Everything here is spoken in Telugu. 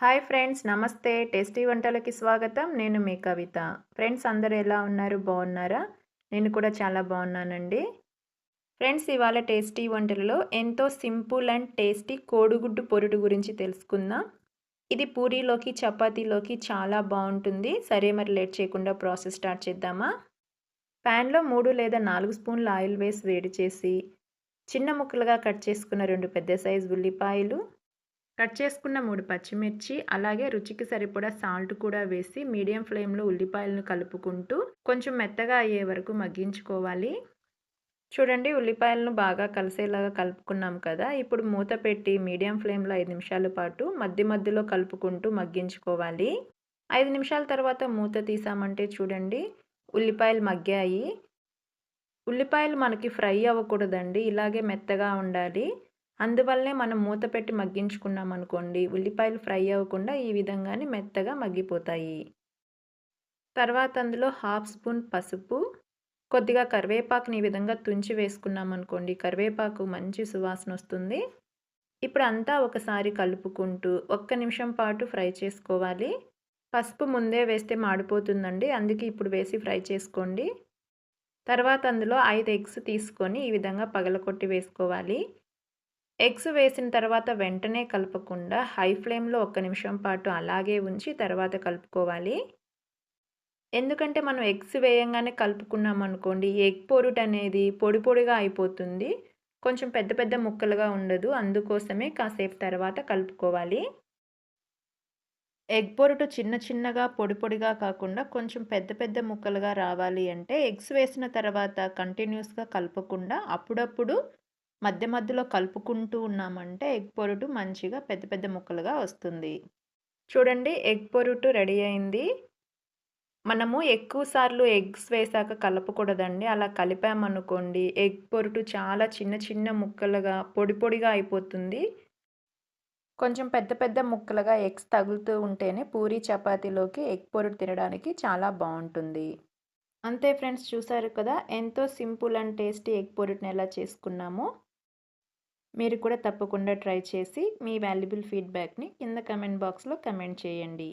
హాయ్ ఫ్రెండ్స్ నమస్తే. టేస్టీ వంటలకి స్వాగతం. నేను మీ కవిత. ఫ్రెండ్స్ అందరు ఎలా ఉన్నారు? బాగున్నారా? నేను కూడా చాలా బాగున్నానండి. ఫ్రెండ్స్ ఇవాళ టేస్టీ వంటలలో ఎంతో సింపుల్ అండ్ టేస్టీ కోడిగుడ్డు పొరుడు గురించి తెలుసుకుందాం. ఇది పూరీలోకి చపాతీలోకి చాలా బాగుంటుంది. సరే మరి లేట్ చేయకుండా ప్రాసెస్ స్టార్ట్ చేద్దామా? ప్యాన్లో మూడు లేదా నాలుగు స్పూన్ల ఆయిల్ వేసి వేడి చేసి చిన్న ముక్కలుగా కట్ చేసుకున్న రెండు పెద్ద సైజు ఉల్లిపాయలు కట్ చేసుకున్న మూడు పచ్చిమిర్చి అలాగే రుచికి సరిపడా సాల్ట్ కూడా వేసి మీడియం ఫ్లేమ్లో ఉల్లిపాయలను కలుపుకుంటూ కొంచెం మెత్తగా అయ్యే వరకు మగ్గించుకోవాలి. చూడండి ఉల్లిపాయలను బాగా కలిసేలాగా కలుపుకున్నాం కదా. ఇప్పుడు మూత పెట్టి మీడియం ఫ్లేమ్లో ఐదు నిమిషాల పాటు మధ్య మధ్యలో కలుపుకుంటూ మగ్గించుకోవాలి. ఐదు నిమిషాల తర్వాత మూత తీసామంటే చూడండి ఉల్లిపాయలు మగ్గాయి. ఉల్లిపాయలు మనకి ఫ్రై అవ్వకూడదండి ఇలాగే మెత్తగా ఉండాలి. అందువల్లనే మనం మూత పెట్టి మగ్గించుకున్నాం అనుకోండి ఉల్లిపాయలు ఫ్రై అవ్వకుండా ఈ విధంగానే మెత్తగా మగ్గిపోతాయి. తర్వాత అందులో హాఫ్ స్పూన్ పసుపు కొద్దిగా కరివేపాకుని ఈ విధంగా తుంచి వేసుకున్నాం అనుకోండి కరివేపాకు మంచి సువాసన వస్తుంది. ఇప్పుడు అంతా ఒకసారి కలుపుకుంటూ ఒక్క నిమిషం పాటు ఫ్రై చేసుకోవాలి. పసుపు ముందే వేస్తే మాడిపోతుందండి అందుకే ఇప్పుడు వేసి ఫ్రై చేసుకోండి. తర్వాత అందులో ఐదు ఎగ్స్ తీసుకొని ఈ విధంగా పగలకొట్టి వేసుకోవాలి. ఎగ్స్ వేసిన తర్వాత వెంటనే కలపకుండా హై ఫ్లేమ్లో ఒక్క నిమిషం పాటు అలాగే ఉంచి తర్వాత కలుపుకోవాలి. ఎందుకంటే మనం ఎగ్స్ వేయంగానే కలుపుకున్నాం అనుకోండి ఎగ్ పొరుట్ అనేది పొడి పొడిగా అయిపోతుంది. కొంచెం పెద్ద పెద్ద ముక్కలుగా ఉండదు. అందుకోసమే కాసేపు తర్వాత కలుపుకోవాలి. ఎగ్ పొరుటు చిన్న చిన్నగా పొడి పొడిగా కాకుండా కొంచెం పెద్ద పెద్ద ముక్కలుగా రావాలి అంటే ఎగ్స్ వేసిన తర్వాత కంటిన్యూస్గా కలపకుండా అప్పుడప్పుడు మధ్య మధ్యలో కలుపుకుంటూ ఉన్నామంటే ఎగ్ పొరుటు మంచిగా పెద్ద పెద్ద ముక్కలుగా వస్తుంది. చూడండి ఎగ్ పొరుటు రెడీ అయింది. మనము ఎక్కువసార్లు ఎగ్స్ వేసాక కలపకూడదండి. అలా కలిపామనుకోండి ఎగ్ పొరుటు చాలా చిన్న చిన్న ముక్కలుగా పొడి పొడిగా అయిపోతుంది. కొంచెం పెద్ద పెద్ద ముక్కలుగా ఎగ్స్ తగులుతూ ఉంటేనే పూరి చపాతీలోకి ఎగ్ పొరుటు తినడానికి చాలా బాగుంటుంది. అంతే ఫ్రెండ్స్ చూసారు కదా? ఎంతో సింపుల్ అండ్ టేస్టీ ఎగ్ పొరుటుని ఎలా చేసుకున్నామో. మీరు కూడా తప్పకుండా ట్రై చేసి మీ వాల్యుబుల్ ఫీడ్బ్యాక్ని కింద కమెంట్ బాక్స్లో కమెంట్ చేయండి.